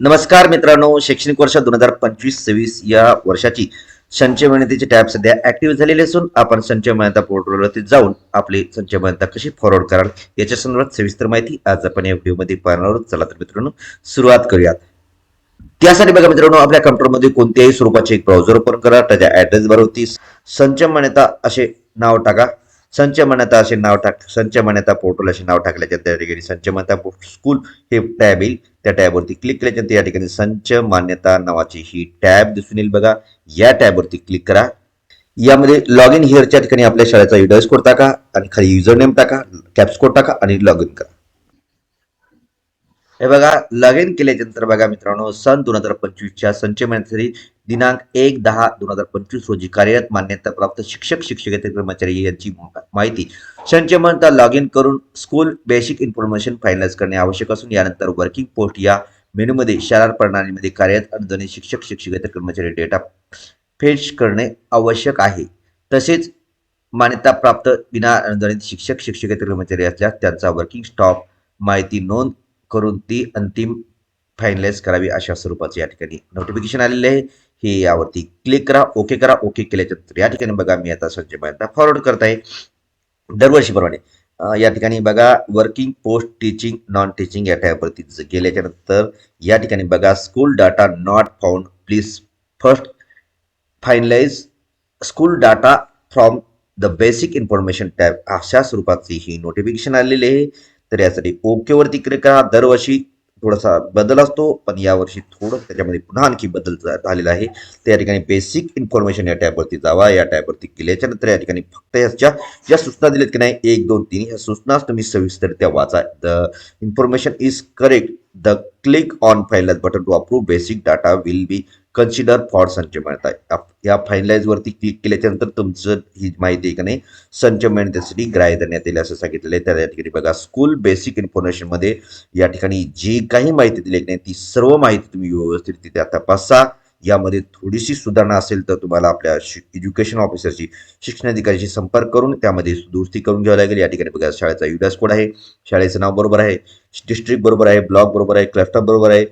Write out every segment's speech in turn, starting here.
नमस्कार मित्रांनो शैक्षणिक वर्ष दोन हजार पंचवीस सव्वीस या वर्षाची संचय मान्यतेचे टॅब सध्या ऍक्टिव्ह झालेले असून आपण संचय मान्यता पोर्टलवरती जाऊन आपली संचय मान्यता कशी फॉरवर्ड कराल याच्या संदर्भात सविस्तर माहिती आज आपण या व्हिडिओमध्ये पाहणार आहोत. चला तर मित्रांनो सुरुवात करूयात. त्यासाठी बघा मित्रांनो आपल्या कम्प्युटरमध्ये कोणत्याही स्वरूपाचे एक ब्राउझर ओपन करा. त्याच्या ऍड्रेस भरवती संचय मान्यता असे नाव टाका. संचमनता मान्यता असे नाव टाक संचमनता मान्यता पोर्टल असे नाव टाकल्याच्या त्या ठिकाणी संचमनता मान्यता स्कूल हे टॅब येईल. त्या टॅबवरती क्लिक केल्याच्या या ठिकाणी संच मान्यता नावाची ही टॅब दिसून येईल बघा. या टॅबवरती क्लिक करा. यामध्ये लॉग इन हिअरच्या ठिकाणी आपल्या शाळेचा युडर्स कोड टाका आणि खाली युजर नेम टाका कॅप्स कोड टाका आणि लॉग इन करा. हे बघा लॉग इन केल्यानंतर बघा मित्रांनो सन दोन हजार पंचवीसच्या संचय मान्यतेसाठी दिनांक एक दहा दोन हजार पंचवीस रोजी कार्यरत मान्यता प्राप्त शिक्षक शिक्षकेतर कर्मचारी यांची माहिती. संचय मान्यता लॉग इन करून स्कूल बेसिक इन्फॉर्मेशन फायनलाइज करणे आवश्यक असून यानंतर वर्किंग पोस्ट या मेनूमध्ये शाळा प्रणालीमध्ये कार्यरत अनुदानित शिक्षक शिक्षकेतर कर्मचारी डेटा फेच करणे आवश्यक आहे. तसेच मान्यता प्राप्त विना अनुदानित शिक्षक शिक्षकेतर कर्मचारी असल्यास त्यांचा वर्किंग स्टॉप माहिती नोंद करून ती अंतिम फायनलाइज करावी अशा स्वरूपाची या ठिकाणी नोटिफिकेशन आलेले आहे. हे यावरती क्लिक करा ओके करा ओके केल्याच्यानंतर या ठिकाणी बघा मी आता संजय माहिती फॉरवर्ड करत आहे. दरवर्षीप्रमाणे या ठिकाणी बघा working post teaching non teaching या टॅबवरती ज- गेल्याच्यानंतर या ठिकाणी बघा school data not found please first finalize school data from the basic information tab अशा स्वरूपाची ही नोटिफिकेशन आलेली आहे. तर यासाठी ओकेवरती क्लिक करा. दरवर्षी थोडासा बदल असतो पण यावर्षी थोडं त्याच्यामध्ये पुन्हा आणखी बदल झा- झालेला आहे. त्या ठिकाणी बेसिक इन्फॉर्मेशन या टॅबवरती जावा. या टॅबवरती केल्याच्यानंतर या ठिकाणी फक्त याच्या ज्या सूचना दिल्यात की नाही? एक दोन तीन. ह्या सूचनाच तुम्ही सविस्तररित्या वाचा. The information is correct the click on finalize button to approve basic data will be consider for संच मिळताय या फायनलाइजवरती क्लिक केल्याच्यानंतर तुमचं ही माहिती आहे का नाही संच मिळण्यासाठी ग्राह्य धरण्यात येईल असं सांगितलेलं आहे. त्या ठिकाणी बघा स्कूल बेसिक इन्फॉर्मेशनमध्ये या ठिकाणी जी काही माहिती दिली नाही ती सर्व माहिती तुम्ही व्यवस्थित तिथे तपासा. यामध्ये थोडीशी सुधारणा असेल तर तुम्हाला आपल्या एज्युकेशन ऑफिसरशी शिक्षणाधिकाऱ्याशी संपर्क करून त्यामध्ये दुरुस्ती करून घ्यावी लागेल या ठिकाणी बघा शाळेचा युडास कोड आहे शाळेचं नाव बरोबर आहे डिस्ट्रिक्ट बरोबर आहे ब्लॉक बरोबर आहे क्लस्टर बरोबर आहे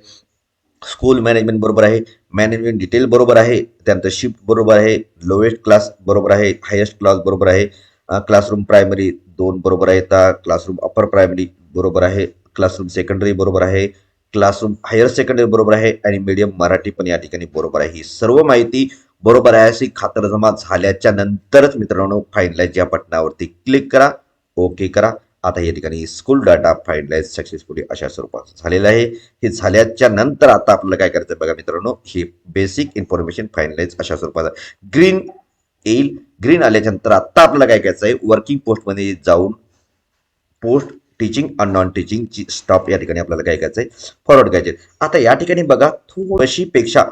स्कूल मॅनेजमेंट बरोबर आहे मॅनेजमेंट डिटेल बरोबर आहे त्यानंतर शिफ्ट बरोबर आहे लोएस्ट क्लास बरोबर आहे हायेस्ट क्लास बरोबर आहे क्लासरूम प्रायमरी दोन बरोबर आहे क्लासरूम अपर प्रायमरी बरोबर आहे क्लासरूम सेकंडरी बरोबर आहे क्लासरूम हायर सेकंडरी बरोबर आहे आणि मीडियम मराठी पण या ठिकाणी बरोबर आहे. ही सर्व माहिती बरोबर आहे अशी खातरजमा झाल्याच्या नंतरच मित्रांनो फाईनलाईज या बटनावरती क्लिक करा ओके करा. आता या ठिकाणी स्कूल डाटा फाईनलाईज सक्सेसफुली अशा स्वरूपात झालेलं आहे. हे झाल्याच्यानंतर आता आपल्याला काय करायचं बघा मित्रांनो हे बेसिक इन्फॉर्मेशन फायनलाइज अशा स्वरूपात ग्रीन येईल. ग्रीन आल्याच्यानंतर आता आपल्याला काय करायचं आहे वर्किंग पोस्टमध्ये जाऊन पोस्ट टीचिंग आणि नॉन टीचिंगची स्टॉप या ठिकाणी आपल्याला काय करायचं आहे फॉरवर्ड करायचे आता या ठिकाणी बघा थोडीशी पेक्षा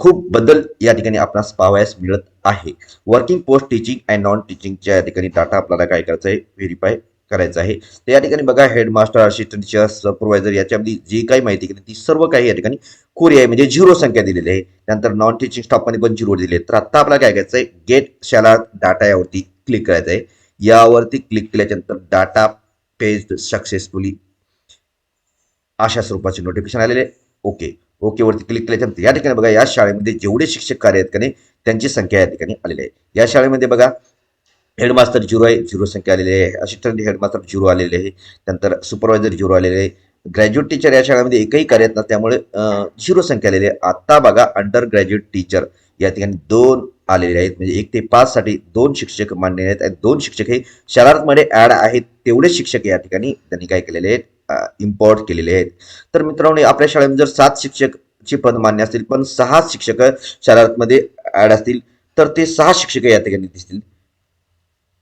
खूप बदल या ठिकाणी आपणास पाहावयास मिळत आहे. Working post teaching and non टीचिंगच्या या ठिकाणी डाटा आपल्याला काय करायचं आहे व्हेरीफाय करायचं आहे. तर या ठिकाणी बघा हेडमास्टर असिस्टंट टीचर सुपरवायझर याच्यामध्ये जी काही माहिती केली ती सर्व काही या ठिकाणी कोरी आहे म्हणजे झिरो संख्या दिलेली आहे. त्यानंतर नॉन टीचिंग स्टॉपमध्ये पण झिरो दिले तर आता आपल्याला काय करायचं आहे गेट शाला डाटा यावरती क्लिक करायचं आहे यावरती क्लिक केल्याच्यानंतर डाटा पेज सक्सेसफुली अशा स्वरूपाचे नोटिफिकेशन आलेले आहे. ओके ओकेवरती क्लिक केल्याच्यानंतर या ठिकाणी बघा या शाळेमध्ये जेवढे शिक्षक कार्य आहेत का नाही त्यांची संख्या या ठिकाणी आलेली आहे. या शाळेमध्ये बघा हेडमास्टर झिरो आहे झिरो संख्या आलेली आहे. असिस्टंट हेडमास्टर झिरो आलेले आहे. त्यानंतर सुपरवायझर झिरो आलेले आहे. ग्रॅज्युएट टीचर या शाळेमध्ये एकही कार्य आहेत ना त्यामुळे झिरो संख्या आलेली आहे. आत्ता बघा अंडर ग्रॅज्युएट टीचर या ठिकाणी दोन आलेले आहेत. म्हणजे एक ते पाच साठी दोन शिक्षक मान्य आहेत. आणि दोन शिक्षक हे शरारतमध्ये ॲड आहेत तेवढे शिक्षक या ठिकाणी त्यांनी काय केलेले आहेत? इम्पोर्ट केलेले आहेत. तर मित्रांनो आपल्या शाळेमध्ये जर सात शिक्षकची पद मान्य असतील पण सहा शिक्षक शरारतमध्ये ॲड असतील तर ते सहा शिक्षक या ठिकाणी दिसतील.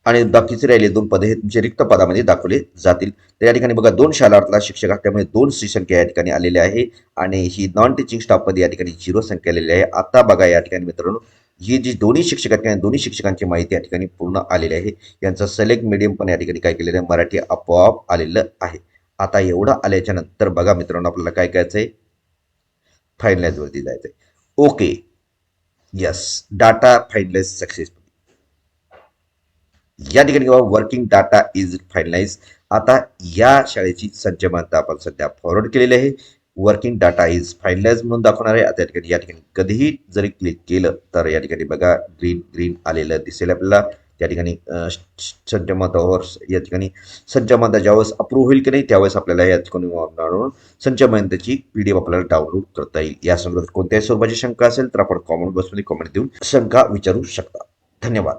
आणि बाकीचे राहिले दोन पदे हे तुमचे रिक्त पदामध्ये दाखवले जातील. तर या ठिकाणी बघा दोन शाळातला शिक्षक असल्यामुळे दोन ची संख्या या ठिकाणी आलेली आहे. आणि ही नॉन टीचिंग स्टाफमध्ये या ठिकाणी झिरो संख्या आलेली आहे. आता बघा या ठिकाणी मित्रांनो ही जी दोन्ही शिक्षक आहेत त्या दोन्ही शिक्षकांची माहिती या ठिकाणी पूर्ण आलेली आहे यांचं सिलेक्ट मीडियम पण या ठिकाणी काय केलेलं आहे? मराठी आपोआप आलेलं आहे. आता एवढं आल्याच्यानंतर बघा मित्रांनो आपल्याला काय करायचं आहे फायनलाइज वरती जायचं आहे okay yes data finalize successful या ठिकाणी किंवा वर्किंग डाटा इज फायनलाइज आता या शाळेची सज्ज आपण सध्या फॉरवर्ड केलेली आहे. वर्किंग डाटा इज फाईनलाइज म्हणून दाखवणार आहे. आता या ठिकाणी या ठिकाणी कधीही जरी क्लिक केलं तर या ठिकाणी बघा ग्रीन ग्रीन आलेलं दिसेल आपल्याला. त्या ठिकाणी अं, मतावर या ठिकाणी संचमता ज्यावेळेस अप्रूव्ह होईल की नाही त्यावेळेस आपल्याला या ठिकाणी संच महंताची पी डी एफ आपल्याला डाउनलोड करता येईल. या संदर्भात कोणत्याही स्वरूपाची शंका असेल तर आपण कॉमेंट बॉक्समध्ये कॉमेंट देऊन शंका विचारू शकता. धन्यवाद.